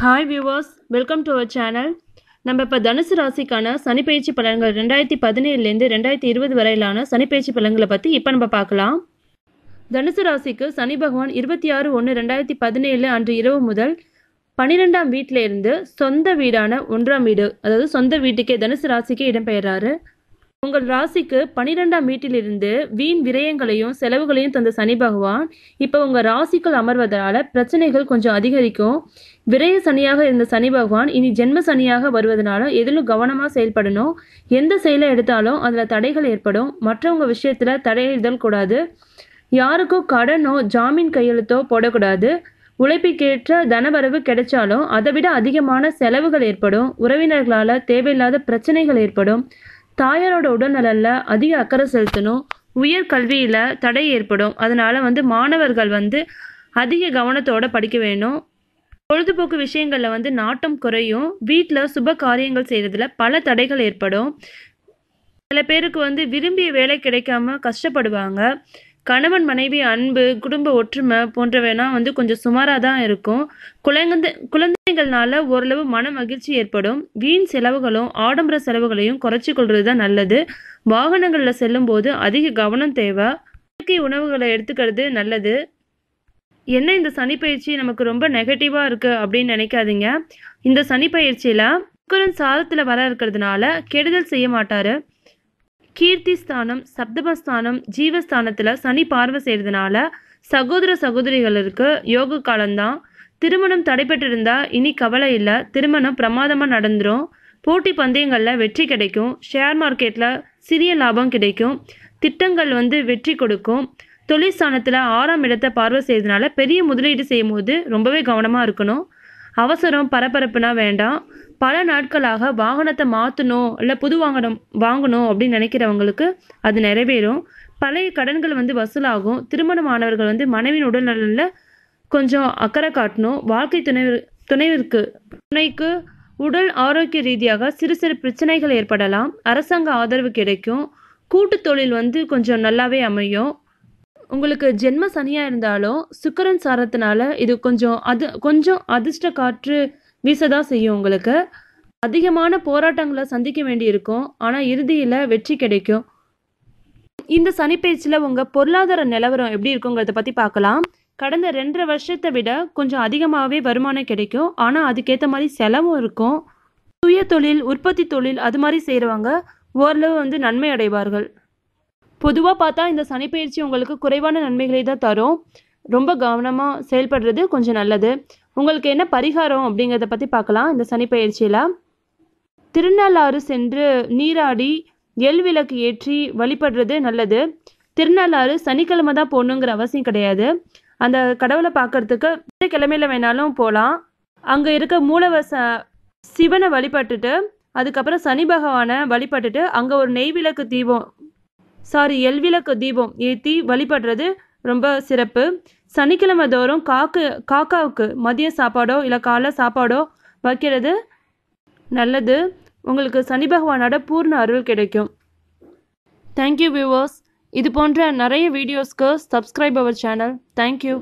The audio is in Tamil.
Hi viewers welcome to our channel நம்ம இப்போ தனுசு ராசிக்கான சனிப்பயிற்சி பலன்கள் ரெண்டாயிரத்தி பதினேழுலேருந்து ரெண்டாயிரத்தி இருபது வரையிலான சனிப்பயிற்சி பலன்களை பற்றி இப்போ நம்ம பார்க்கலாம். தனுசு ராசிக்கு சனி பகவான் இருபத்தி ஆறு ஒன்று ரெண்டாயிரத்தி பதினேழு அன்று இரவு முதல் பன்னிரெண்டாம் வீட்டில இருந்து சொந்த வீடான ஒன்றாம் வீடு அதாவது சொந்த வீட்டுக்கே தனுசு ராசிக்கே இடம்பெயர்றாரு. உங்கள் ராசிக்கு பன்னிரெண்டாம் வீட்டிலிருந்து வீண் விரயங்களையும் செலவுகளையும் தந்த சனி பகவான் இப்போ உங்கள் ராசிக்குள் அமர்வதால் பிரச்சனைகள் கொஞ்சம் அதிகரிக்கும். விரய சனியாக இருந்த சனி பகவான் இனி ஜென்ம சனியாக வருவதனால எதிலும் கவனமாக செயல்படணும். எந்த செயலை எடுத்தாலும் அதில் தடைகள் ஏற்படும். மற்றவங்க விஷயத்தில் தடையிடுதல் கூடாது. யாருக்கும் கடனோ ஜாமீன் கையெழுத்தோ போடக்கூடாது. உழைப்புக்கேற்ற தனவரவு கிடைச்சாலும் அதை விட அதிகமான செலவுகள் ஏற்படும். உறவினர்களால் தேவையில்லாத பிரச்சனைகள் ஏற்படும். தாயாரோட உடல்நலனில் அதிக அக்கறை செலுத்தணும். உயர் கல்வியில் தடை ஏற்படும். அதனால் வந்து மாணவர்கள் வந்து அதிக கவனத்தோட படிக்க வேணும். பொழுதுபோக்கு விஷயங்களில் வந்து நாட்டம் குறையும். வீட்டில் சுப காரியங்கள் செய்கிறதுல பல தடைகள் ஏற்படும். சில பேருக்கு வந்து விரும்பிய வேலை கிடைக்காம கஷ்டப்படுவாங்க. கணவன் மனைவி அன்பு குடும்ப ஒற்றுமை போன்றவைனா வந்து கொஞ்சம் சுமாராக தான் இருக்கும். குழந்தை குழந்தைகள்னால ஓரளவு மன மகிழ்ச்சி ஏற்படும். வீண் செலவுகளும் ஆடம்பர செலவுகளையும் குறைச்சி கொள்வது தான் நல்லது. வாகனங்களில் செல்லும்போது அதிக கவனம் தேவை. இயற்கை உணவுகளை எடுத்துக்கிறது நல்லது. என்ன இந்த சனிப்பயிற்சி நமக்கு ரொம்ப நெகட்டிவாக இருக்குது அப்படின்னு நினைக்காதீங்க. இந்த சனிப்பயிற்சியில் சுக்கரன் சாதத்தில் வர இருக்கிறதுனால கெடுதல் செய்ய மாட்டார். கீர்த்தி ஸ்தானம் சப்தமஸ்தானம் ஜீவஸ்தானத்தில் சனி பார்வை செய்கிறதுனால சகோதர சகோதரிகளுக்கு யோக காலம்தான். திருமணம் தடைபட்டிருந்தா இனி கவலை இல்லை. திருமணம் பிரமாதமாக நடந்துரும். போட்டி பந்தயங்களில் வெற்றி கிடைக்கும். ஷேர் மார்க்கெட்டில் சிறிய லாபம் கிடைக்கும். திட்டங்கள் வந்து வெற்றி கொடுக்கும். தொழிற்ஸ்தானத்தில் ஆறாம் இடத்தை பார்வை செய்யறதுனால பெரிய முதலீடு செய்யும் போது ரொம்பவே கவனமாக இருக்கணும். அவசரம் பரபரப்புனா வேண்டாம். பல நாட்களாக வாகனத்தை மாற்றணும் இல்லை புது வாகனம் வாங்கணும் அப்படின்னு நினைக்கிறவங்களுக்கு அது நிறைவேறும். பழைய கடன்கள் வந்து வசூலாகும். திருமணமானவர்கள் வந்து மனைவியின் உடல்நலனில் கொஞ்சம் அக்கறை காட்டணும். வாழ்க்கை துணைவர் துணைவிற்கு துணைக்கு உடல் ஆரோக்கிய ரீதியாக சிறு சிறு பிரச்சனைகள் ஏற்படலாம். அரசாங்க ஆதரவு கிடைக்கும். கூட்டு தொழில் வந்து கொஞ்சம் நல்லாவே அமையும். உங்களுக்கு ஜென்ம சனியாக இருந்தாலும் சுக்கரன் சாரத்தினால இது கொஞ்சம் அது கொஞ்சம் அதிர்ஷ்ட காற்று வீச தான் செய்யும் உங்களுக்கு. அதிகமான போராட்டங்களை சந்திக்க வேண்டியிருக்கும். ஆனால் இறுதியில் வெற்றி கிடைக்கும். இந்த சனிப்பயிற்சியில் உங்கள் பொருளாதார நிலவரம் எப்படி இருக்குங்கிறத பற்றி பார்க்கலாம். கடந்த ரெண்டரை வருஷத்தை விட கொஞ்சம் அதிகமாகவே வருமானம் கிடைக்கும். ஆனால் அதுக்கேற்ற மாதிரி செலவும் இருக்கும். சுய தொழில் உற்பத்தி தொழில் அது மாதிரி செய்கிறவங்க ஓரளவு வந்து நன்மை அடைவார்கள். பொதுவாக பார்த்தா இந்த சனிப்பயிற்சி உங்களுக்கு குறைவான நன்மைகளை தான் தரும். ரொம்ப கவனமாக செயல்படுறது கொஞ்சம் நல்லது. உங்களுக்கு என்ன பரிகாரம் அப்படிங்கிறத பற்றி பார்க்கலாம் இந்த சனிப்பயிற்சியில். திருநள்ளாறு சென்று நீராடி எல் விளக்கு ஏற்றி வழிபடுறது நல்லது. திருநள்ளாறு சனிக்கிழமை தான் போகணுங்கிற அவசியம் கிடையாது. அந்த கடவுளை பார்க்கறதுக்கு எந்த கிழமையில வேணாலும் போகலாம் அங்கே இருக்க மூலவச சிவனை வழிபட்டுட்டு அதுக்கப்புறம் சனி பகவானை வழிபட்டுட்டு அங்கே ஒரு நெய் விளக்கு தீபம் சாரி எல் விளக்கு தீபம் ஏற்றி வழிபடுறது ரொம்ப சிறப்பு. சனிக்கிழமை தோறும் காக்கு காக்காவுக்கு மதிய சாப்பாடோ இல்லை காலை சாப்பாடோ வைக்கிறது நல்லது. உங்களுக்கு சனி பகவானோட பூர்ண அருள் கிடைக்கும். தேங்க்யூ வியூவர்ஸ் இது போன்ற நிறைய வீடியோஸ்க்கு சப்ஸ்கிரைப் அவர் சேனல் தேங்க்யூ